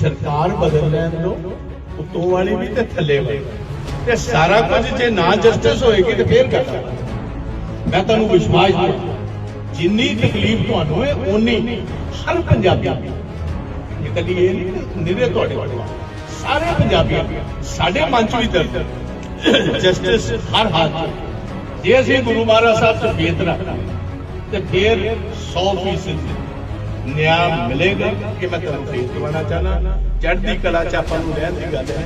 ਸਰਕਾਰ ਬਦਲ ਲੈਣ ਦੋ ਉੱਤੋਂ ਵਾਲੀ ਵੀ ਤੇ ਥੱਲੇ ਵਾਲੀ। ਤੇ ਸਾਰਾ ਕੁਝ ਜੇ ਨਾ ਜਸਟਿਸ ਹੋਏਗੀ ਤੇ ਫੇਰ ਕਰ ਮੈਂ ਤੁਹਾਨੂੰ ਵਿਸ਼ਵਾਸ ਦਿਵਾਂ ਜਿੰਨੀ ਤਕਲੀਫ ਤੁਹਾਨੂੰ ਹੈ ਓਨੀ ਹਰ ਪੰਜਾਬੀ ਇਹ ਕਦੀ ਇਹ ਨਹੀਂ ਨਿਰੇ ਤੁਹਾਡੇ ਕੋਲ ਸਾਰੇ ਪੰਜਾਬੀਆਂ ਸਾਡੇ ਮਨ ਚ ਵੀ ਦਰਦ ਜਸਟਿਸ ਹਰ ਹਾਲ 'ਚ। ਜੇ ਅਸੀਂ ਗੁਰੂ ਮਹਾਰਾਜ ਸਾਹਿਬ ਤੋਂ ਬੇਤ ਰੱਖਾਂਗੇ ਤੇ ਫੇਰ 100% ਨਿਆਂ ਮਿਲੇਗਾ ਕਿ ਮੈਂ ਤੁਹਾਨੂੰ ਫੇਰ ਦਵਾਉਣਾ ਚਾਹਨਾ ਚੜ੍ਹਦੀ ਕਲਾ ਚ ਆਪਾਂ ਨੂੰ ਰਹਿਣ ਦੀ ਗੱਲ ਹੈ।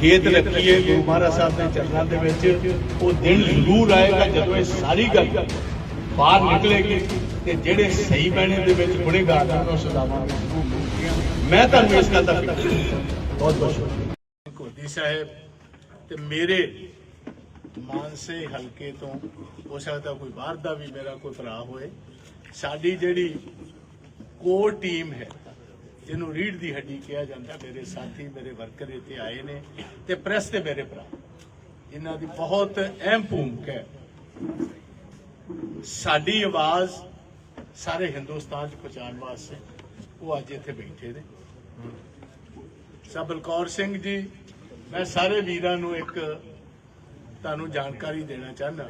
ਖੇਤ ਰੱਖੀਏ, ਗੁਰੂ ਮਹਾਰਾਜ ਸਾਹਿਬ ਦੇ ਚਰਨਾਂ ਦੇ ਵਿੱਚ, ਉਹ ਦਿਨ ਜ਼ਰੂਰ ਆਏਗਾ ਜਦੋਂ ਇਹ ਸਾਰੀ ਗੱਲ ਬਾਹਰ ਨਿਕਲੇਗੀ ਤੇ ਜਿਹੜੇ ਸਹੀ ਬਹਿਣੇ ਦੇ ਵਿੱਚ ਗੁਨੇਗਾਰ ਹਨ, ਉਹ ਸਦਾਵਾਂ ਮੈਂ ਤੁਹਾਨੂੰ ਇਸ ਗੱਲ ਦਾ ਫਿਕਰ ਬਹੁਤ ਬਹੁਤ ਸ਼ੁਕਰੀਆ। ਕੋਦੀ ਸਾਹਿਬ ਤੇ ਮੇਰੇ ਮਾਨਸੇ ਹਲਕੇ ਤੋਂ, ਹੋ ਸਕਦਾ ਕੋਈ ਬਾਹਰ ਦਾ ਵੀ ਮੇਰਾ ਕੋਈ ਭਰਾ ਹੋਏ, ਸਾਡੀ ਜਿਹੜੀ ਕੋਰ ਟੀਮ ਹੈ। ਜਿਹਨੂੰ ਰੀੜ ਦੀ ਹੱਡੀ ਕਿਹਾ ਜਾਂਦਾ। ਮੇਰੇ ਸਾਥੀ, ਮੇਰੇ ਵਰਕਰ ਇੱਥੇ ਆਏ ਨੇ ਤੇ ਪ੍ਰੈਸ ਤੇ ਮੇਰੇ ਭਰਾ। ਇਹਨਾਂ ਦੀ ਬਹੁਤ ਅਹਿਮ ਭੂਮਿਕਾ ਹੈ। ਸਾਡੀ ਆਵਾਜ਼ ਸਾਰੇ ਹਿੰਦੁਸਤਾਨ 'ਚ ਪਹੁੰਚਾਉਣ ਵਾਸਤੇ ਉਹ ਅੱਜ ਇੱਥੇ ਬੈਠੇ ਨੇ। ਸਬਲਕੌਰ ਸਿੰਘ ਜੀ, ਮੈਂ ਸਾਰੇ ਵੀਰਾਂ ਨੂੰ ਇੱਕ ਤੁਹਾਨੂੰ ਜਾਣਕਾਰੀ ਦੇਣਾ ਚਾਹੁੰਦਾ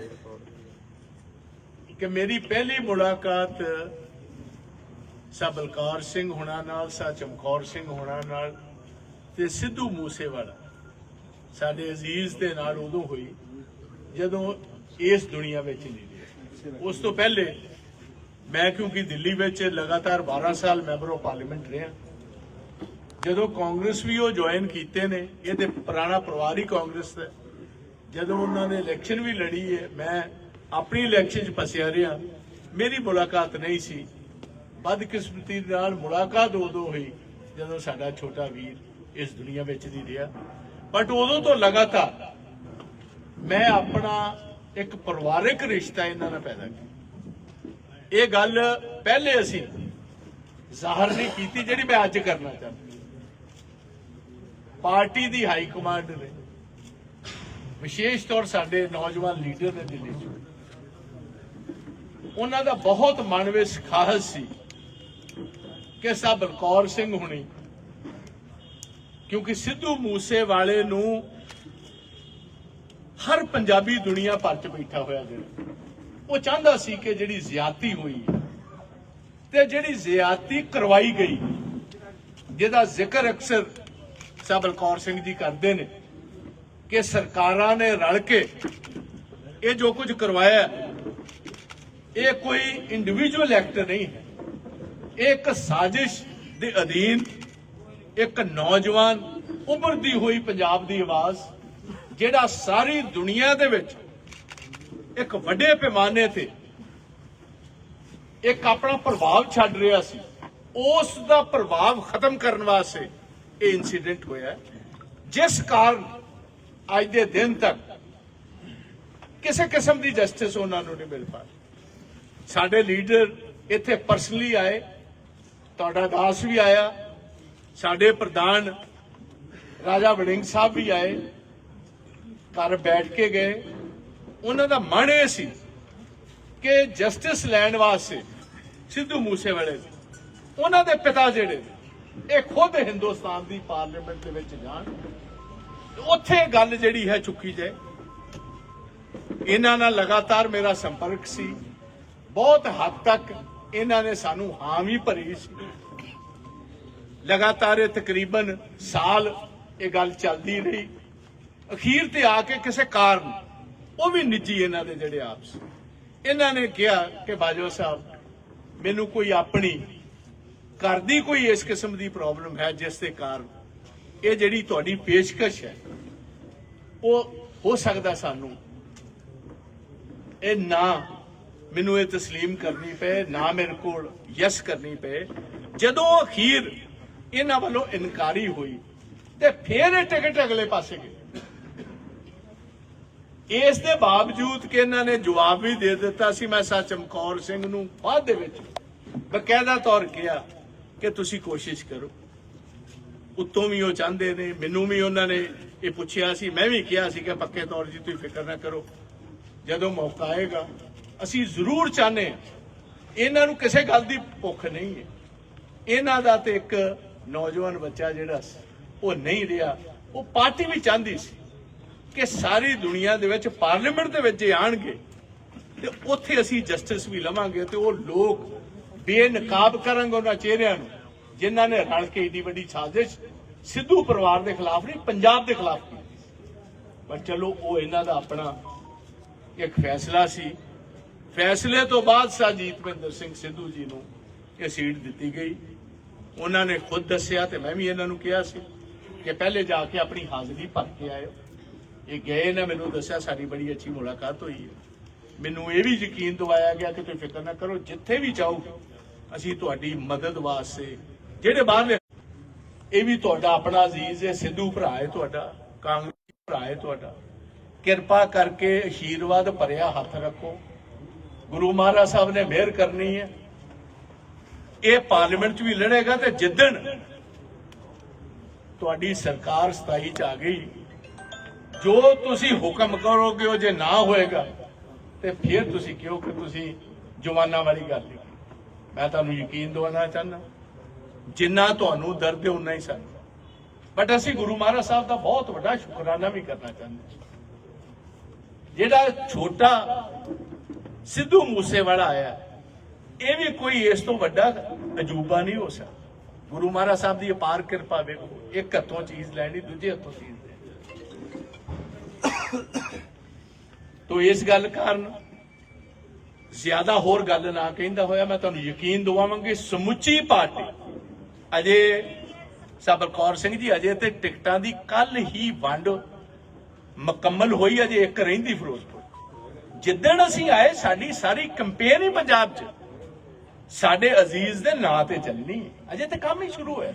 ਕਿ ਮੇਰੀ ਪਹਿਲੀ ਮੁਲਾਕਾਤ ਸਬਲਕੌਰ ਸਿੰਘ ਹੋਣਾ ਨਾਲ, ਸਾ ਚਮਕੌਰ ਸਿੰਘ ਹੋਣਾ ਨਾਲ ਤੇ ਸਿੱਧੂ ਮੂਸੇਵਾਲਾ। ਸਾਡੇ ਅਜ਼ੀਜ਼ ਦੇ ਨਾਲ ਉਦੋਂ ਹੋਈ, ਜਦੋਂ ਇਸ ਦੁਨੀਆ ਵਿੱਚ ਨਹੀਂ ਰਿਹਾ। ਉਸ ਤੋਂ ਪਹਿਲੇ ਮੈਂ ਕਿਉਂਕਿ ਦਿੱਲੀ ਵਿੱਚ ਲਗਾਤਾਰ 12 ਸਾਲ ਮੈਂਬਰ ਆਫ ਪਾਰਲੀਮੈਂਟ ਰਿਹਾ, ਜਦੋਂ ਕਾਂਗਰਸ ਵੀ ਉਹ ਜੁਆਇਨ ਕੀਤੇ ਨੇ, ਇਹ ਤੇ ਪੁਰਾਣਾ ਪਰਿਵਾਰ ਹੀ ਕਾਂਗਰਸ ਦਾ। ਜਦੋਂ ਉਹਨਾਂ ਨੇ ਇਲੈਕਸ਼ਨ ਵੀ ਲੜੀ ਹੈ, ਮੈਂ ਆਪਣੀ ਇਲੈਕਸ਼ਨ 'ਚ ਫਸਿਆ ਰਿਹਾ। ਮੇਰੀ ਮੁਲਾਕਾਤ ਨਹੀਂ ਸੀ। ਬਦਕਿਸਮਤੀ ਨਾਲ ਮੁਲਾਕਾਤ ਉਦੋਂ ਹੋਈ ਜਦੋਂ ਸਾਡਾ ਛੋਟਾ ਵੀਰ ਇਸ ਦੁਨੀਆ ਵਿੱਚ ਨਹੀਂ ਰਿਹਾ। ਬਟ ਉਦੋਂ ਤੋਂ ਲਗਾਤਾਰ ਮੈਂ ਆਪਣਾ ਇੱਕ ਪਰਿਵਾਰਿਕ ਰਿਸ਼ਤਾ ਇਹਨਾਂ ਨਾਲ ਪੈਦਾ ਕੀਤਾ। ਇਹ ਗੱਲ ਪਹਿਲੇ ਅਸੀਂ ਜ਼ਾਹਰ ਨਹੀਂ ਕੀਤੀ ਜਿਹੜੀ ਮੈਂ ਅੱਜ ਕਰਨਾ ਚਾਹੁੰਦਾ। ਪਾਰਟੀ ਦੀ ਹਾਈ ਕਮਾਂਡ ਨੇ ਵਿਸ਼ੇਸ਼ ਤੌਰ ਸਾਡੇ ਨੌਜਵਾਨ ਲੀਡਰ ਨੇ ਦਿੱਲੀ 'ਚ। ਉਹਨਾਂ ਦਾ ਬਹੁਤ ਮਨ ਵਿੱਚ ਖਾਹਸ ਸੀ ਕਿ ਸਾਹਿਬ ਬਲਕੌਰ ਸਿੰਘ ਹੁਣੀ। ਕਿਉਂਕਿ ਸਿੱਧੂ ਮੂਸੇ ਵਾਲੇ ਨੂੰ ਹਰ ਪੰਜਾਬੀ ਦੁਨੀਆ ਭਰ ਚ ਬੈਠਾ ਹੋਇਆ ਜਿਹੜਾ। ਉਹ ਚਾਹੁੰਦਾ ਸੀ ਕਿ ਜਿਹੜੀ ਜ਼ਿਆਤੀ ਹੋਈ ਤੇ ਜਿਹੜੀ ਜ਼ਿਆਤੀ ਕਰਵਾਈ ਗਈ, ਜਿਹਦਾ ਜ਼ਿਕਰ ਅਕਸਰ ਸਾਹਿਬ ਬਲਕੌਰ ਸਿੰਘ ਜੀ ਕਰਦੇ ਨੇ ਕਿ ਸਰਕਾਰਾਂ ਨੇ ਰਲ ਕੇ ਇਹ ਜੋ ਕੁਝ ਕਰਵਾਇਆ, ਇਹ ਕੋਈ ਇੰਡੀਵਿਜੂਅਲ ਐਕਟ ਨਹੀਂ ਹੈ। ਇੱਕ ਸਾਜ਼ਿਸ਼ ਦੇ ਅਧੀਨ ਇੱਕ ਨੌਜਵਾਨ ਉਭਰਦੀ ਹੋਈ ਪੰਜਾਬ ਦੀ ਆਵਾਜ਼, ਜਿਹੜਾ ਸਾਰੀ ਦੁਨੀਆ ਦੇ ਵਿੱਚ ਇੱਕ ਵੱਡੇ ਪੈਮਾਨੇ ਤੇ ਇੱਕ ਆਪਣਾ ਪ੍ਰਭਾਵ ਛੱਡ ਰਿਹਾ ਸੀ, ਉਸ ਦਾ ਪ੍ਰਭਾਵ ਖਤਮ ਕਰਨ ਵਾਸਤੇ ਇਹ ਇਨਸੀਡੈਂਟ ਹੋਇਆ ਜਿਸ ਕਾਰਨ ਅੱਜ ਦੇ ਦਿਨ ਤੱਕ ਕਿਸੇ ਕਿਸਮ ਦੀ ਜਸਟਿਸ ਉਹਨਾਂ ਨੂੰ ਨਹੀਂ ਮਿਲ ਪਾ ਸਾਡੇ ਲੀਡਰ ਇੱਥੇ ਪਰਸਨਲੀ ਆਏ ਤੁਹਾਡਾ ਦਾਸ ਵੀ ਆਇਆ, ਸਾਡੇ ਪ੍ਰਧਾਨ ਰਾਜਾ ਵੜਿੰਗ ਸਾਹਿਬ ਵੀ ਆਏ, ਘਰ ਬੈਠ ਕੇ ਗਏ। ਉਹਨਾਂ ਦਾ ਮਨ ਇਹ ਸੀ ਕਿ ਜਸਟਿਸ ਲੈਣ ਵਾਸਤੇ ਸਿੱਧੂ ਮੂਸੇਵਾਲੇ ਉਹਨਾਂ ਦੇ ਪਿਤਾ ਜਿਹੜੇ ਇਹ ਖੁਦ ਹਿੰਦੁਸਤਾਨ ਦੀ ਪਾਰਲੀਮੈਂਟ ਦੇ ਵਿੱਚ ਜਾਣ। ਉੱਥੇ ਗੱਲ ਜਿਹੜੀ ਹੈ ਚੁੱਕੀ ਜਾਏ, ਇਹਨਾਂ ਨਾਲ ਲਗਾਤਾਰ ਮੇਰਾ ਸੰਪਰਕ ਸੀ। ਬਹੁਤ ਹੱਦ ਤੱਕ ਇਹਨਾਂ ਨੇ ਸਾਨੂੰ ਹਾਂ ਵੀ ਭਰੀ ਸੀ। ਲਗਾਤਾਰ ਇਹ ਤਕਰੀਬਨ ਸਾਲ ਇਹ ਗੱਲ ਚੱਲਦੀ ਰਹੀ। ਅਖੀਰ ਤੇ ਆ ਕੇ ਕਿਸੇ ਕਾਰਨ ਉਹ ਵੀ ਨਿੱਜੀ ਇਹਨਾਂ ਦੇ ਜਿਹੜੇ ਆਪਸ ਇਹਨਾਂ ਨੇ ਕਿਹਾ ਕਿ ਬਾਜਵਾ ਸਾਹਿਬ, ਮੈਨੂੰ ਕੋਈ ਆਪਣੀ ਘਰ ਦੀ ਕੋਈ ਇਸ ਕਿਸਮ ਦੀ ਪ੍ਰੋਬਲਮ ਹੈ ਜਿਸ ਦੇ ਕਾਰਨ ਇਹ ਜਿਹੜੀ ਤੁਹਾਡੀ ਪੇਸ਼ਕਸ਼ ਹੈ, ਉਹ ਹੋ ਸਕਦਾ ਸਾਨੂੰ। ਇਹ ਨਾ ਮੈਨੂੰ ਇਹ تسلیم ਕਰਨੀ ਪਏ ਨਾ ਮੇਰੇ ਕੋਲ ਯਸ ਕਰਨੀ ਪਏ ਜਦੋਂ ਅਖੀਰ ਇਹਨਾਂ ਵੱਲੋਂ ਇਨਕਾਰੀ ਹੋਈ ਤੇ ਫਿਰ ਇਹ ਟਿਕਟ ਅਗਲੇ ਪਾਸੇ ਗਏ ਇਸ ਦੇ ਬਾਵਜੂਦ ਕਿ ਇਹਨਾਂ ਨੇ ਜਵਾਬ ਵੀ ਦੇ ਦਿੱਤਾ ਸੀ ਮੈਂ ਸਾ ਚਮਕੌਰ ਸਿੰਘ ਨੂੰ ਬਾਅਦ ਦੇ ਵਿੱਚ ਬਕਾਇਦਾ ਤੌਰ ਕਿਹਾ ਕਿ ਤੁਸੀਂ ਕੋਸ਼ਿਸ਼ ਕਰੋ ਉੱਤੋਂ ਵੀ ਉਹ ਚਾਹੁੰਦੇ ਨੇ ਮੈਨੂੰ ਵੀ ਉਹਨਾਂ ਨੇ ਇਹ ਪੁੱਛਿਆ ਸੀ ਮੈਂ ਵੀ ਕਿਹਾ ਸੀ ਕਿ ਪੱਕੇ ਤੌਰ 'ਤੇ ਤੁਸੀਂ ਫਿਕਰ ਨਾ ਕਰੋ ਜਦੋਂ ਮੌਕਾ ਆਏਗਾ ਅਸੀਂ ਜ਼ਰੂਰ ਚਾਹੁੰਦੇ ਹਾਂ। ਇਹਨਾਂ ਨੂੰ ਕਿਸੇ ਗੱਲ ਦੀ ਭੁੱਖ ਨਹੀਂ ਹੈ। ਇਹਨਾਂ ਦਾ ਤੇ ਇੱਕ ਨੌਜਵਾਨ ਬੱਚਾ ਜਿਹੜਾ ਉਹ ਨਹੀਂ ਰਿਹਾ। ਉਹ ਪਾਰਟੀ ਵੀ ਚਾਹੁੰਦੀ ਸੀ ਕਿ ਸਾਰੀ ਦੁਨੀਆ ਦੇ ਵਿੱਚ ਪਾਰਲੀਮੈਂਟ ਦੇ ਵਿੱਚ ਜੇ ਆਣਗੇ, ਤੇ ਉੱਥੇ ਅਸੀਂ ਜਸਟਿਸ ਵੀ ਲਵਾਂਗੇ ਤੇ ਉਹ ਲੋਕ ਬੇਨਕਾਬ ਕਰਾਂਗੇ ਉਹਨਾਂ ਚਿਹਰਿਆਂ ਨੂੰ, ਜਿਨ੍ਹਾਂ ਨੇ ਰਲ ਕੇ ਏਡੀ ਵੱਡੀ ਸਾਜ਼ਿਸ਼ ਸਿੱਧੂ ਪਰਿਵਾਰ ਦੇ ਖਿਲਾਫ ਨਹੀਂ, ਪੰਜਾਬ ਦੇ ਖਿਲਾਫ ਕੀਤੀ। ਪਰ ਚਲੋ, ਉਹ ਇਹਨਾਂ ਦਾ ਆਪਣਾ ਇੱਕ ਫੈਸਲਾ ਸੀ। ਫੈਸਲੇ ਤੋਂ ਬਾਅਦ ਸਾਜੀਤਵਿੰਦਰ ਸਿੰਘ ਸਿੱਧੂ ਜੀ ਨੂੰ ਇਹ ਸੀਟ ਦਿੱਤੀ ਗਈ। ਉਹਨਾਂ ਨੇ ਖੁਦ ਦੱਸਿਆ ਤੇ ਮੈਂ ਵੀ ਇਹਨਾਂ ਨੂੰ ਕਿਹਾ ਸੀ ਕਿ ਪਹਿਲੇ ਜਾ ਕੇ ਆਪਣੀ ਹਾਜ਼ਰੀ ਭਰ ਕੇ ਆਇਓ। ਇਹ ਗਏ ਨੇ, ਮੈਨੂੰ ਦੱਸਿਆ ਸਾਡੀ ਬੜੀ ਅੱਛੀ ਮੁਲਾਕਾਤ ਹੋਈ ਹੈ। ਮੈਨੂੰ ਇਹ ਵੀ ਯਕੀਨ ਦਿਵਾਇਆ ਗਿਆ ਕਿ ਤੁਸੀਂ ਫਿਕਰ ਨਾ ਕਰੋ, ਜਿੱਥੇ ਵੀ ਜਾਓ ਅਸੀਂ ਤੁਹਾਡੀ ਮਦਦ ਵਾਸਤੇ, ਜਿਹੜੇ ਬਾਹਰਲੇ ਇਹ ਵੀ ਤੁਹਾਡਾ ਆਪਣਾ ਅਜ਼ੀਜ਼ ਹੈ, ਸਿੱਧੂ ਭਰਾ ਹੈ ਤੁਹਾਡਾ, ਕਾਂਗਰਸ ਭਰਾ ਹੈ ਤੁਹਾਡਾ। ਕਿਰਪਾ ਕਰਕੇ ਅਸ਼ੀਰਵਾਦ ਭਰਿਆ ਹੱਥ ਰੱਖੋ। ਗੁਰੂ ਮਹਾਰਾਜ ਸਾਹਿਬ ਨੇ ਮਿਹਰ ਕਰਨੀ ਹੈ। ਇਹ ਪਾਰਲੀਮੈਂਟ 'ਚ ਵੀ ਲੜੇਗਾ ਤੇ ਜਿੱਦਣ ਤੁਹਾਡੀ ਸਰਕਾਰ 27 ਚ ਆ ਗਈ, ਜੋ ਤੁਸੀਂ ਹੁਕਮ ਕਰੋਗੇ ਉਹ ਜੇ ਨਾ ਹੋਏਗਾ, ਤੇ ਫਿਰ ਤੁਸੀਂ ਕਿਉਂ ਕਿ ਤੁਸੀਂ ਜਵਾਨਾਂ ਵਾਲੀ ਗੱਲ ਮੈਂ ਤੁਹਾਨੂੰ ਯਕੀਨ ਦਿਵਾਉਣਾ ਚਾਹੁੰਦਾ, ਜਿੰਨਾ ਤੁਹਾਨੂੰ ਦਰਦ ਹੈ ਉਨਾ ਹੀ ਸਾਨੂੰ। ਬਟ ਅਸੀਂ ਗੁਰੂ ਮਹਾਰਾਜ ਸਾਹਿਬ ਦਾ ਬਹੁਤ ਵੱਡਾ ਸ਼ੁਕਰਾਨਾ ਵੀ ਕਰਨਾ ਚਾਹੁੰਦੇ ਜਿਹੜਾ ਛੋਟਾ ਸਿੱਧੂ ਮੂਸੇਵਾਲਾ ਆਇਆ ਇਹ ਵੀ ਕੋਈ ਇਸ ਤੋਂ ਵੱਡਾ ਅਜੂਬਾ ਨਹੀਂ ਹੋ ਸਕਦਾ। ਗੁਰੂ ਮਹਾਰਾਜ ਸਾਹਿਬ ਦੀ ਅਪਾਰ ਕਿਰਪਾ ਵੇਖੋ, ਇੱਕ ਹੱਥੋਂ ਚੀਜ਼ ਲੈਣੀ, ਦੂਜੇ ਹੱਥੋਂ ਚੀਜ਼ ਲੈਣੀ ਤੋ ਇਸ ਗੱਲ ਕਾਰਨ ਜ਼ਿਆਦਾ ਹੋਰ ਗੱਲ ਨਾ ਕਹਿੰਦਾ ਹੋਇਆ, ਮੈਂ ਤੁਹਾਨੂੰ ਯਕੀਨ ਦਵਾਵਾਂਗੀ, ਸਮੁੱਚੀ ਪਾਰਟੀ ਅਜੇ ਸਬਰਕੌਰ ਸਿੰਘ ਜੀ, ਅਜੇ ਤੇ ਟਿਕਟਾਂ ਦੀ ਕੱਲ ਹੀ ਵੰਡ ਮੁਕੰਮਲ ਹੋਈ, ਅਜੇ ਇੱਕ ਰਹਿੰਦੀ ਫਿਰੋਜ਼ਪੁਰ। ਜਿੱਦਣ ਅਸੀਂ ਆਏ, ਸਾਡੀ ਸਾਰੀ ਕੰਪੇਨ ਹੀ ਪੰਜਾਬ 'ਚ। ਸਾਡੇ ਅਜ਼ੀਜ਼ ਦੇ ਨਾਂ ਤੇ ਚੱਲਣੀ ਹੈ ਅਜੇ ਤੇ ਕੰਮ ਹੀ ਸ਼ੁਰੂ ਹੋਇਆ।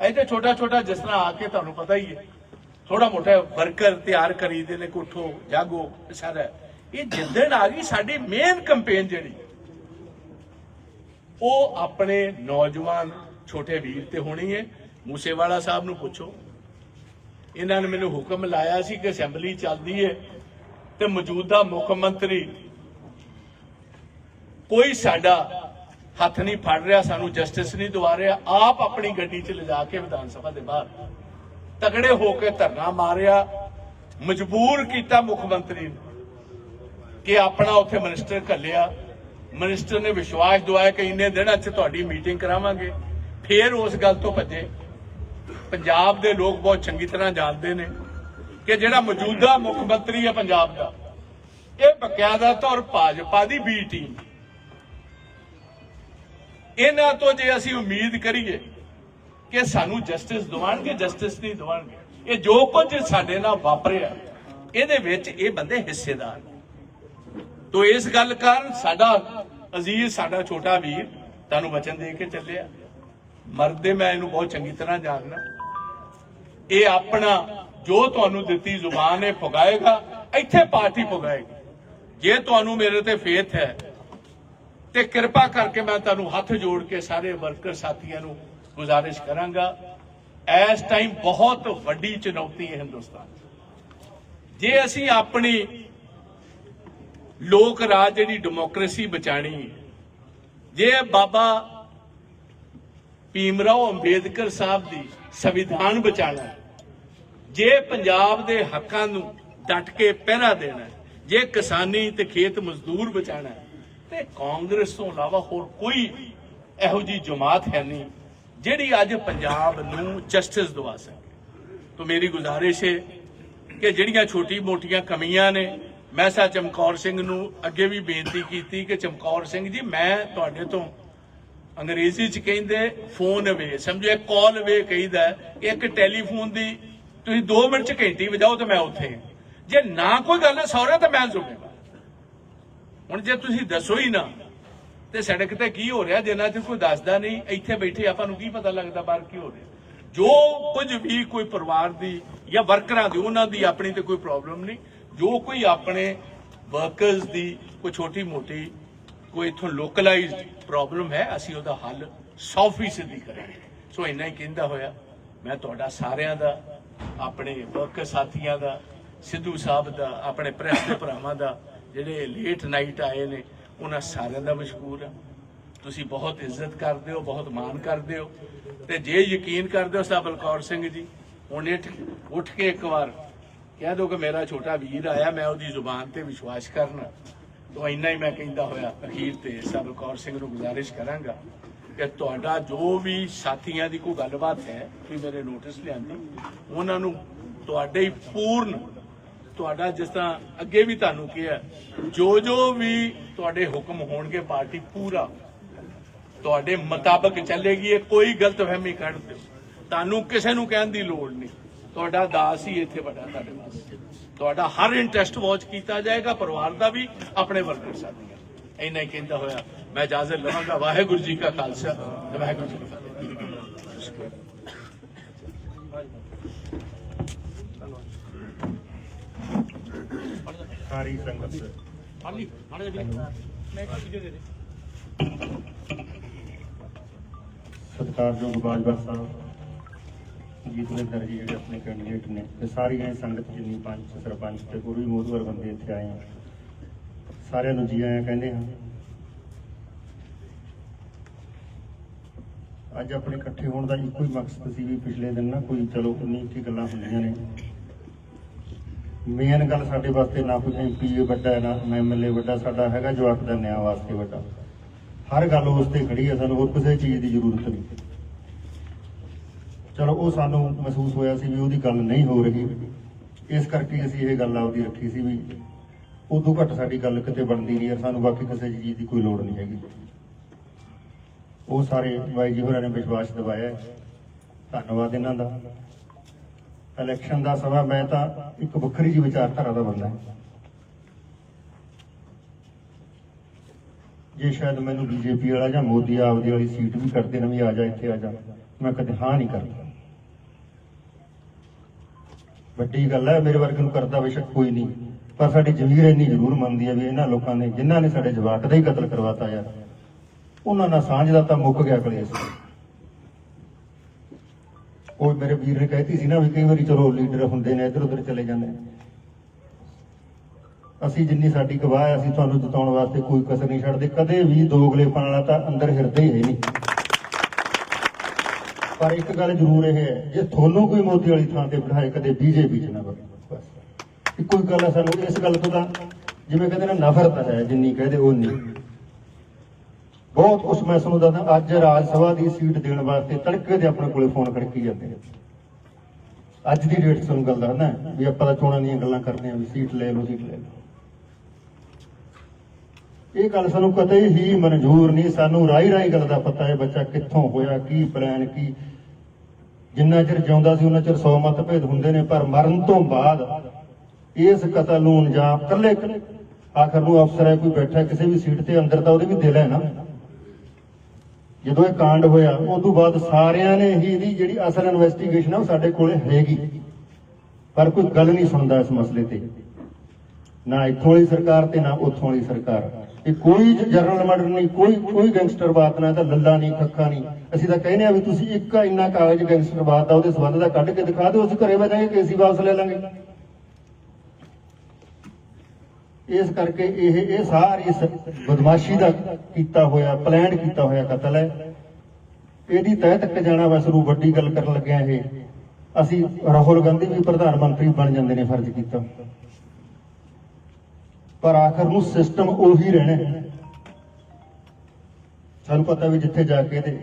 ਅਜੇ ਤੇ ਛੋਟਾ ਛੋਟਾ ਜਿਸ ਤਰ੍ਹਾਂ ਆ ਕੇ ਤੁਹਾਨੂੰ ਪਤਾ ਹੀ ਹੈ। ਥੋੜਾ ਮੋਟਾ ਵਰਕਰ ਤਿਆਰ ਕਰੀਦੇ ਨੇ ਕੋਠੋ, ਜਾਗੋ ਸਾਰਾ ਇਹ ਜਿੱਦਣ ਆ ਗਈ, ਸਾਡੀ ਮੇਨ ਕੰਪੇਨ ਜਿਹੜੀ, ਉਹ ਆਪਣੇ ਨੌਜਵਾਨ ਛੋਟੇ ਵੀਰ ਤੇ ਹੋਣੀ ਹੈ। ਮੂਸੇਵਾਲਾ ਸਾਹਿਬ ਨੂੰ ਪੁੱਛੋ। ਇਹਨਾਂ ਨੇ ਮੈਨੂੰ ਹੁਕਮ ਲਾਇਆ ਸੀ ਕਿ ਅਸੈਂਬਲੀ ਚੱਲਦੀ ਹੈ। ਤੇ ਮੌਜੂਦਾ ਮੁੱਖ ਮੰਤਰੀ। ਕੋਈ ਸਾਡਾ ਹੱਥ ਨਹੀਂ ਫੜ ਰਿਹਾ, ਸਾਨੂੰ ਜਸਟਿਸ ਨਹੀਂ ਦਵਾ ਰਿਹਾ, ਆਪ ਆਪਣੀ ਗੱਡੀ 'ਚ ਲਿਜਾ ਕੇ ਵਿਧਾਨ ਸਭਾ ਦੇ ਬਾਹਰ ਤਗੜੇ ਹੋ ਕੇ ਧਰਨਾ ਮਾਰਿਆ, ਮਜਬੂਰ ਕੀਤਾ ਮੁੱਖ ਮੰਤਰੀ ਨੂੰ ਕਿ ਆਪਣਾ ਉੱਥੇ ਮਿਨਿਸਟਰ ਘੱਲਿਆ। ਮਿਨਿਸਟਰ ਨੇ ਵਿਸ਼ਵਾਸ ਦਵਾਇਆ ਕਿ ਇੰਨੇ ਦਿਨਾਂ 'ਚ ਤੁਹਾਡੀ ਮੀਟਿੰਗ ਕਰਾਵਾਂਗੇ। ਫੇਰ ਉਸ ਗੱਲ ਤੋਂ ਭੱਜੇ। ਪੰਜਾਬ ਦੇ ਲੋਕ ਬਹੁਤ ਚੰਗੀ ਤਰ੍ਹਾਂ ਜਾਣਦੇ ਨੇ। ਕਿ ਜਿਹੜਾ ਮੌਜੂਦਾ ਮੁੱਖ ਮੰਤਰੀ ਹੈ ਪੰਜਾਬ ਦਾ, ਇਹ ਬਕਾਇਦਾ ਤੌਰ ਭਾਜਪਾ ਦੀ ਬੀ ਟੀਮ ਇਹਨਾਂ ਤੋਂ ਜੇ ਅਸੀਂ ਉਮੀਦ ਕਰੀਏ ਕਿ ਸਾਨੂੰ ਜਸਟਿਸ ਦਿਵਾਣਗੇ ਜਸਟਿਸ ਨਹੀਂ ਦਿਵਾਣਗੇ ਇਹ ਜੋ ਕੁਝ ਸਾਡੇ ਨਾਲ ਵਾਪਰਿਆ, ਇਹਦੇ ਵਿੱਚ ਇਹ ਬੰਦੇ ਹਿੱਸੇਦਾਰ ਨੇ। ਤੋ ਇਸ ਗੱਲ ਕਾਰਨ ਸਾਡਾ ਅਜ਼ੀਜ਼, ਸਾਡਾ ਛੋਟਾ ਵੀਰ ਤੁਹਾਨੂੰ ਵਚਨ ਦੇ ਕੇ ਚੱਲਿਆ। ਮਰਦੇ ਮੈਂ ਇਹਨੂੰ ਬਹੁਤ ਚੰਗੀ ਤਰ੍ਹਾਂ ਜਾਣਦਾ ਇਹ ਆਪਣਾ ਜੋ ਤੁਹਾਨੂੰ ਦਿੱਤੀ ਜ਼ੁਬਾਨ ਇਹ ਪੁਗਾਏਗਾ, ਇੱਥੇ ਪਾਰਟੀ ਪੁਗਾਏਗੀ। ਜੇ ਤੁਹਾਨੂੰ ਮੇਰੇ ਤੇ ਫੇਥ ਹੈ, ਤੇ ਕਿਰਪਾ ਕਰਕੇ ਮੈਂ ਤੁਹਾਨੂੰ ਹੱਥ ਜੋੜ ਕੇ ਸਾਰੇ ਵਰਕਰ ਸਾਥੀਆਂ ਨੂੰ ਗੁਜ਼ਾਰਿਸ਼ ਕਰਾਂਗਾ। ਇਸ ਟਾਈਮ ਬਹੁਤ ਵੱਡੀ ਚੁਣੌਤੀ ਹੈ ਹਿੰਦੁਸਤਾਨ ਜੇ ਅਸੀਂ ਆਪਣੀ ਲੋਕ ਰਾਜ ਜਿਹੜੀ ਡੈਮੋਕ੍ਰੇਸੀ ਬਚਾਣੀ ਜੇ ਬਾਬਾ ਭੀਮ ਰਾਓ ਅੰਬੇਦਕਰ ਸਾਹਿਬ ਦੀ ਸੰਵਿਧਾਨ ਬਚਾਣਾ ਜੇ ਪੰਜਾਬ ਦੇ ਹੱਕਾਂ ਨੂੰ ਡਟ ਕੇ ਪਹਿਰਾ ਦੇਣਾ ਜੇ ਕਿਸਾਨੀ ਤੇ ਖੇਤ ਮਜ਼ਦੂਰ ਬਚਾਣਾ ਹੈ, ਤੇ ਕਾਂਗਰਸ ਤੋਂ ਇਲਾਵਾ ਹੋਰ ਕੋਈ ਇਹੋ ਜੀ ਜਮਾਤ ਹੈ ਨਹੀਂ ਜਿਹੜੀ ਅੱਜ ਪੰਜਾਬ ਨੂੰ ਜਸਟਿਸ ਦਵਾ ਸਕੇ। ਤੋ ਮੇਰੀ ਗੁਜ਼ਾਰਿਸ਼ ਹੈ ਕਿ ਜਿਹੜੀਆਂ ਛੋਟੀ ਮੋਟੀਆਂ ਕਮੀਆਂ ਨੇ ਮੈਂ ਸਾ ਚਮਕੌਰ ਸਿੰਘ ਨੂੰ ਅੱਗੇ ਵੀ ਬੇਨਤੀ ਕੀਤੀ ਕਿ ਚਮਕੌਰ ਸਿੰਘ ਜੀ ਮੈਂ ਤੁਹਾਡੇ ਤੋਂ ਅੰਗਰੇਜ਼ੀ ਚ ਕਹਿੰਦੇ ਫੋਨ ਅਵੇ ਸਮਝੋ ਇੱਕ ਕਾਲ ਅਵੇ ਕਹੀਦਾ ਇੱਕ ਟੈਲੀਫੋਨ ਦੀ ਤੁਸੀਂ 2 ਮਿੰਟ ਚ ਘੰਟੀ ਵਜਾਓ ਤੇ ਮੈਂ ਉੱਥੇ। ਜੇ ਨਾ ਕੋਈ ਗੱਲ ਹੈ ਸਹੁਰੇ ਤਾਂ ਮੈਂ ਜ਼ਿੰਮੇਵਾਰ। ਹੁਣ ਜੇ ਤੁਸੀਂ ਦੱਸੋ ਹੀ ਨਾ, ਤੇ ਸੜਕ ਤੇ ਕੀ ਹੋ ਰਿਹਾ ਜਿੰਨਾ ਚ ਕੋਈ ਦੱਸਦਾ ਨਹੀਂ, ਇੱਥੇ ਬੈਠੇ ਆਪਾਂ ਨੂੰ ਕੀ ਪਤਾ ਲੱਗਦਾ ਬਾਹਰ ਕੀ ਹੋ ਰਿਹਾ। ਜੋ ਕੁਝ ਵੀ ਕੋਈ ਪਰਿਵਾਰ ਦੀ ਜਾਂ ਵਰਕਰਾਂ ਦੀ, ਉਹਨਾਂ ਦੀ ਆਪਣੀ ਤੇ ਕੋਈ ਪ੍ਰੋਬਲਮ ਨਹੀਂ। ਜੋ ਕੋਈ ਆਪਣੇ ਵਰਕਰਸ ਦੀ, ਕੋਈ ਛੋਟੀ ਮੋਟੀ, ਕੋਈ ਇਥੋਂ ਲੋਕਲਾਈਜ਼ਡ ਪ੍ਰੋਬਲਮ ਹੈ, ਅਸੀਂ ਉਹਦਾ ਹੱਲ 100% ਦੀ ਕਰਾਂਗੇ। ਸੋ ਇੰਨਾ ਹੀ ਕਹਿੰਦਾ ਹੋਇਆ, ਮੈਂ ਤੁਹਾਡਾ ਸਾਰਿਆਂ ਦਾ ਆਪਣੇ ਵਰਕਰ ਸਾਥੀਆਂ ਦਾ, ਸਿੱਧੂ ਸਾਹਿਬ ਦਾ, ਆਪਣੇ ਪ੍ਰੈਸ ਦੇ ਭਰਾਵਾਂ ਦਾ, ਜਿਹੜੇ ਲੇਟ ਨਾਈਟ ਆਏ ਨੇ, ਉਹਨਾਂ ਸਾਰਿਆਂ ਦਾ ਮਸ਼ਕੂਰ ਆ। ਤੁਸੀਂ ਬਹੁਤ ਇੱਜ਼ਤ ਕਰਦੇ ਹੋ, ਬਹੁਤ ਮਾਣ ਕਰਦੇ ਹੋ। ਤੇ ਜੇ ਯਕੀਨ ਕਰਦੇ ਹੋ ਤਾਂ ਬਲਕੌਰ ਸਿੰਘ ਜੀ, ਹੁਣ ਉੱਠ ਕੇ ਇੱਕ ਵਾਰ ਕਹਿ ਦੋ ਕਿ ਮੇਰਾ ਛੋਟਾ ਵੀਰ ਆਇਆ, ਮੈਂ ਉਹਦੀ ਜ਼ੁਬਾਨ ਤੇ ਵਿਸ਼ਵਾਸ ਕਰਨਾ। ਤੋਂ ਇੰਨਾ ਹੀ ਮੈਂ ਕਹਿੰਦਾ ਹੋਇਆ, ਅਖੀਰ ਤੇ ਸਾਹਿਬ ਬਲਕੌਰ ਸਿੰਘ ਨੂੰ ਗੁਜ਼ਾਰਿਸ਼ ਕਰਾਂਗਾ। ਕਿ ਤੁਹਾਡਾ ਜੋ ਵੀ ਸਾਥੀਆਂ ਦੀ ਕੋਈ ਗੱਲਬਾਤ ਹੈ, ਤੁਸੀਂ ਮੇਰੇ ਨੋਟਿਸ ਲਿਆਂਦੀ। ਉਹਨਾਂ ਨੂੰ ਤੁਹਾਡੇ ਹੀ ਪੂਰਨ ਤੁਹਾਡਾ ਜਿਸ ਤਰ੍ਹਾਂ ਅੱਗੇ ਵੀ ਤੁਹਾਨੂੰ ਕਿਹਾ, ਜੋ ਜੋ ਵੀ ਤੁਹਾਡੇ ਹੁਕਮ ਹੋਣਗੇ, ਪਾਰਟੀ ਪੂਰਾ ਤੁਹਾਡੇ ਮੁਤਾਬਕ ਚੱਲੇਗੀ, ਇਹ ਕੋਈ ਗਲਤਫਹਿਮੀ ਕੱਢ ਦਿਓ। ਤੁਹਾਨੂੰ ਕਿਸੇ ਨੂੰ ਕਹਿਣ ਦੀ ਲੋੜ ਨਹੀਂ। ਤੁਹਾਡਾ ਦਾਸ ਹੀ ਇੱਥੇ ਵੱਡਾ ਤੁਹਾਡੇ ਵਾਸਤੇ। ਤੁਹਾਡਾ ਹਰ ਇੰਟਰਸਟ ਵਾਚ ਕੀਤਾ ਜਾਏਗਾ, ਪਰਿਵਾਰ ਦਾ ਵੀ, ਆਪਣੇ ਵਰਕਰ ਸਾਥੀਆਂ ਇੰਨਾ ਹੀ ਕਹਿੰਦਾ ਹੋਇਆ ਮੈਂ ਇਜਾਜ਼ਤ ਲਵਾਂਗਾ ਵਾਹਿਗੁਰੂ ਜੀ ਕਾ ਖਾਲਸਾ ਤੇ ਵਾਹਿਗੁਰੂ ਜੀ ਕੀ ਫਤਿਹ ਸਾਰੀ ਸੰਗਤ ਹਾਂਜੀ ਮਾੜਾ ਜਿਹਾ ਮੈਂ ਇੱਕ ਵੀਡੀਓ ਦੇ ਦੇ ਸਤਿਕਾਰਯੋਗ ਬਾਜਵਾ ਸਾਹਿਬ ਜੀਤਵਿੰਦਰ ਜੀ ਜਿਹੜੇ ਆਪਣੇ ਕੈਂਡੀਡੇਟ ਨੇ ਤੇ ਸਾਰੀ ਇਹ ਸੰਗਤ ਜਿੰਨੀ ਪੰਚ ਸਰਪੰਚ ਤੇ ਹੋਰ ਵੀ ਮੋਦਵਰ ਬੰਦੇ ਇੱਥੇ ਆਏ ਆ ਸਾਰਿਆਂ ਨੂੰ ਜੀ ਆਇਆਂ ਕਹਿੰਦੇ ਹਾਂ। ਅੱਜ ਆਪਣੇ ਇਕੱਠੇ ਹੋਣ ਦਾ ਇੱਕੋ ਹੀ ਮਕਸਦ ਸੀ ਵੀ ਪਿਛਲੇ ਦਿਨ ਨਾ ਕੋਈ ਚਲੋ ਉਨੀ ਇੱਕੀ ਗੱਲਾਂ ਹੁੰਦੀਆਂ ਨੇ। ਮੇਨ ਗੱਲ ਸਾਡੇ ਵਾਸਤੇ ਨਾ ਕੋਈ ਐਮਪੀ ਵੱਡਾ, ਨਾ ਐਮਐਲਏ ਵੱਡਾ, ਸਾਡਾ ਹੈਗਾ ਜਵਾਕ ਦਾ ਨਿਆਂ ਵਾਸਤੇ ਵੱਡਾ। ਹਰ ਗੱਲ ਉਸ ਤੇ ਖੜੀ ਹੈ ਸਾਨੂੰ ਹੋਰ ਕਿਸੇ ਚੀਜ਼ ਦੀ ਜ਼ਰੂਰਤ ਨਹੀਂ। ਚਲੋ ਉਹ ਸਾਨੂੰ ਮਹਿਸੂਸ ਹੋਇਆ ਸੀ ਵੀ ਉਹਦੀ ਗੱਲ ਨਹੀਂ ਹੋ ਰਹੀ। ਇਸ ਕਰਕੇ ਅਸੀਂ ਇਹ ਗੱਲ ਆਪਦੀ ਰੱਖੀ ਸੀ ਵੀ ਉਦੋਂ ਘੱਟ ਸਾਡੀ ਗੱਲ ਕਿਤੇ ਬਣਦੀ ਨਹੀਂ ਯਾਰ ਸਾਨੂੰ ਬਾਕੀ ਕਿਸੇ ਚੀਜ਼ ਦੀ ਕੋਈ ਲੋੜ ਨਹੀਂ ਹੈਗੀ। ਉਹ ਸਾਰੇ ਬਾਈ ਜੀ ਹੋਰਾਂ ਨੇ ਵਿਸ਼ਵਾਸ ਦਿਵਾਇਆ ਧੰਨਵਾਦ ਇਹਨਾਂ ਦਾ। ਇਲੈਕਸ਼ਨ ਦਾ ਸਮਾਂ, ਮੈਂ ਤਾਂ ਇੱਕ ਵੱਖਰੀ ਜਿਹੀ ਵਿਚਾਰਧਾਰਾ ਦਾ ਬੰਦਾ ਹਾਂ। ਜੇ ਸ਼ਾਇਦ ਮੈਨੂੰ ਬੀਜੇਪੀ ਵਾਲਾ ਜਾਂ ਮੋਦੀ ਆਪਦੀ ਵਾਲੀ ਸੀਟ ਵੀ ਕੱਢਦੇ ਨਾ ਵੀ ਆ ਜਾ, ਇੱਥੇ ਆ ਜਾ, ਮੈਂ ਕਦੇ ਹਾਂ ਨਹੀਂ ਕਰਦਾ। ਵੱਡੀ ਗੱਲ ਹੈ, ਮੇਰੇ ਵਰਗੇ ਨੂੰ ਕਰਦਾ ਬੇਸ਼ੱਕ ਕੋਈ ਨਹੀਂ। ਪਰ ਸਾਡੀ ਜ਼ਮੀਰ ਇੰਨੀ ਜ਼ਰੂਰ ਮੰਨਦੀ ਹੈ ਵੀ ਇਹਨਾਂ ਲੋਕਾਂ ਨੇ, ਜਿਨ੍ਹਾਂ ਨੇ ਸਾਡੇ ਜਵਾਕ ਦਾ ਹੀ ਕਤਲ ਕਰਵਾਤਾ ਯਾਰ ਉਹਨਾਂ ਨਾਲ ਸਾਂਝ ਦਾ ਤਾਂ ਮੁੱਕ ਗਿਆ ਕਲੇਸ਼। ਉਹ ਮੇਰੇ ਵੀਰ ਨੇ ਕਹਿਤੀ ਸੀ ਨਾ ਵੀ ਕਈ ਵਾਰੀ ਚਲੋ ਲੀਡਰ ਹੁੰਦੇ ਨੇ ਇੱਧਰ ਉੱਧਰ ਚਲੇ ਜਾਂਦੇ ਅਸੀਂ ਜਿੰਨੀ ਸਾਡੀ ਗਵਾਹ ਹੈ, ਅਸੀਂ ਤੁਹਾਨੂੰ ਜਿਤਾਉਣ ਵਾਸਤੇ ਕੋਈ ਕਸਰ ਨਹੀਂ ਛੱਡਦੇ। ਕਦੇ ਵੀ ਦੋਗਲੇਪਨ ਵਾਲਾ ਤਾਂ ਅੰਦਰ ਹਿਰਦੇ ਹੀ ਹੈ ਨਹੀਂ। ਪਰ ਇੱਕ ਗੱਲ ਜ਼ਰੂਰ ਇਹ ਹੈ, ਜੇ ਤੁਹਾਨੂੰ ਕੋਈ ਮੋਦੀ ਵਾਲੀ ਥਾਂ ਤੇ ਬਿਠਾਏ, ਕਦੇ ਬੀਜੇਪੀ ਚ ਨਾ ਬਣੇ ਬਸ। ਇੱਕੋ ਹੀ ਗੱਲ ਹੈ ਸਾਨੂੰ ਇਸ ਗੱਲ ਤੋਂ ਤਾਂ, ਜਿਵੇਂ ਕਹਿੰਦੇ ਨੇ ਨਫ਼ਰਤ ਹੈ, ਜਿੰਨੀ ਕਹਦੇ ਉਹ ਨਹੀਂ ਬਹੁਤ ਕੁਛ ਮੈਂ ਤੁਹਾਨੂੰ ਦੱਸਦਾ, ਅੱਜ ਰਾਜ ਸਭਾ ਦੀ ਸੀਟ ਦੇਣ ਵਾਸਤੇ ਤੜਕੇ ਦੇ ਆਪਣੇ ਕੋਲੇ ਫੋਨ ਖੜਕੀ ਜਾਂਦੇ ਨੇ। ਅੱਜ ਦੀ ਡੇਟ ਤੁਹਾਨੂੰ ਗੱਲ ਦੱਸਦਾ, ਵੀ ਆਪਾਂ ਤਾਂ ਚੋਣਾਂ ਦੀਆਂ ਗੱਲਾਂ ਕਰਦੇ ਆ ਵੀ ਸੀਟ ਲੈ ਲਓ, ਸੀਟ ਲੈ ਲਓ। ਇਹ ਗੱਲ ਸਾਨੂੰ ਕਦੇ ਹੀ ਮਨਜ਼ੂਰ ਨਹੀਂ, ਸਾਨੂੰ ਰਾਈ ਰਾਈ ਗੱਲ ਦਾ ਪਤਾ ਹੈ ਬੱਚਾ ਕਿੱਥੋਂ ਹੋਇਆ, ਕੀ ਪਲਾਨ ਕੀ ਜਿੰਨਾ ਚਿਰ ਜਿਉਂਦਾ ਸੀ, ਉਹਨਾਂ ਚਿਰ 100 ਮਤਭੇਦ ਹੁੰਦੇ ਨੇ, ਪਰ ਮਰਨ ਤੋਂ ਬਾਅਦ ਇਸ ਕਤਲ ਨੂੰ ਅੰਜਾਮ ਕੱਲੇ ਆਖਰ ਨੂੰ ਅਫਸਰ ਹੈ, ਕੋਈ ਬੈਠਾ ਕਿਸੇ ਵੀ ਸੀਟ ਤੇ ਅੰਦਰ ਤਾਂ ਉਹਦੇ ਵੀ ਦਿਲ ਹੈ ਨਾ। ਜਦੋਂ ਇਹ ਕਾਂਡ ਹੋਇਆ ਉਸ ਤੋਂ ਬਾਅਦ ਸਾਰਿਆਂ ਨੇ ਹੀ ਇਹਦੀ ਜਿਹੜੀ ਅਸਲ ਇਨਵੈਸਟੀਗੇਸ਼ਨ ਹੈ ਉਹ ਸਾਡੇ ਕੋਲੇ ਹੈਗੀ। ਪਰ ਕੋਈ ਗੱਲ ਨਹੀਂ ਸੁਣਦਾ ਇਸ ਮਸਲੇ ਤੇ। ਨਾ ਇੱਥੋਂ ਵਾਲੀ ਸਰਕਾਰ ਤੇ, ਨਾ ਉੱਥੋਂ ਵਾਲੀ ਸਰਕਾਰ। ਇਹ ਕੋਈ ਜਨਰਲ ਮਰਡਰ ਨਹੀਂ, ਕੋਈ ਕੋਈ ਗੈਂਗਸਟਰਵਾਦ ਨਾ, ਇਹ ਤਾਂ ਲੱਲਾ ਨਹੀਂ, ਖੱਖਾ ਨਹੀਂ। ਅਸੀਂ ਤਾਂ ਕਹਿੰਦੇ ਆ ਵੀ ਤੁਸੀਂ ਇੱਕ ਇੰਨਾ ਕਾਗਜ਼ ਗੈਂਗਸਟਰਵਾਦ ਦਾ, ਉਹਦੇ ਸਬੰਧ ਦਾ ਕੱਢ ਕੇ ਦਿਖਾ ਦਿਓ, ਅਸੀਂ ਘਰੇ ਬੈਠਾਂਗੇ ਕੇਸੀ ਵਾਪਸ ਲੈ ਲਾਂਗੇ। ਇਸ ਕਰਕੇ ਇਹ ਇਹ ਸਾਰੀ ਸ- ਬਦਮਾਸ਼ੀ ਦਾ ਕੀਤਾ ਹੋਇਆ, ਪਲਾਨ ਕੀਤਾ ਹੋਇਆ ਕਤਲ ਹੈ। ਇਹਦੀ ਤਹਿ ਤੱਕ ਜਾਣਾ ਬਸ ਨੂੰ ਵੱਡੀ ਗੱਲ ਕਰਨ ਲੱਗਿਆ ਇਹ। ਅਸੀਂ ਰਾਹੁਲ ਗਾਂਧੀ ਵੀ ਪ੍ਰਧਾਨ ਮੰਤਰੀ ਬਣ ਜਾਂਦੇ ਨੇ ਫਰਜ਼ ਕੀਤਾ। ਪਰ ਆਖਰ ਨੂੰ ਸਿਸਟਮ ਉਹੀ ਰਹਿਣਾ ਸਾਨੂੰ ਪਤਾ ਵੀ ਜਿੱਥੇ ਜਾ ਕੇ ਇਹਦੇ